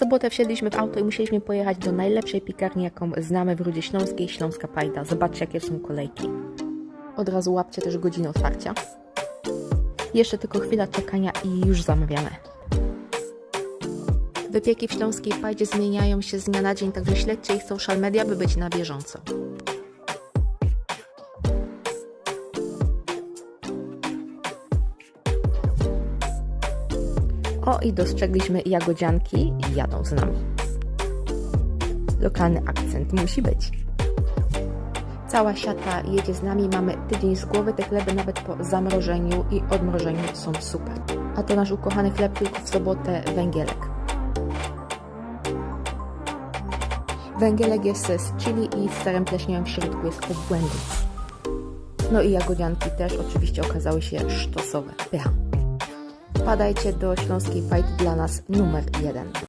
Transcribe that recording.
sobotę wsiedliśmy w auto i musieliśmy pojechać do najlepszej piekarni, jaką znamy w Rudzie Śląskiej, Śląska Pajda. Zobaczcie, jakie są kolejki. Od razu łapcie też godzinę otwarcia. Jeszcze tylko chwila czekania i już zamawiamy. Wypieki w Śląskiej Pajdzie zmieniają się z dnia na dzień, także śledźcie ich social media, by być na bieżąco. O, i dostrzegliśmy jagodzianki jadą z nami. Lokalny akcent musi być. Cała siata jedzie z nami, mamy tydzień z głowy, te chleby nawet po zamrożeniu i odmrożeniu są super. A to nasz ukochany chleb tylko w sobotę węgielek. Węgielek jest z chili i z serem pleśniowym w środku jest obłędny. No i jagodzianki też oczywiście okazały się sztosowe. Pycha. Wpadajcie do Śląskiej Fight dla nas numer jeden.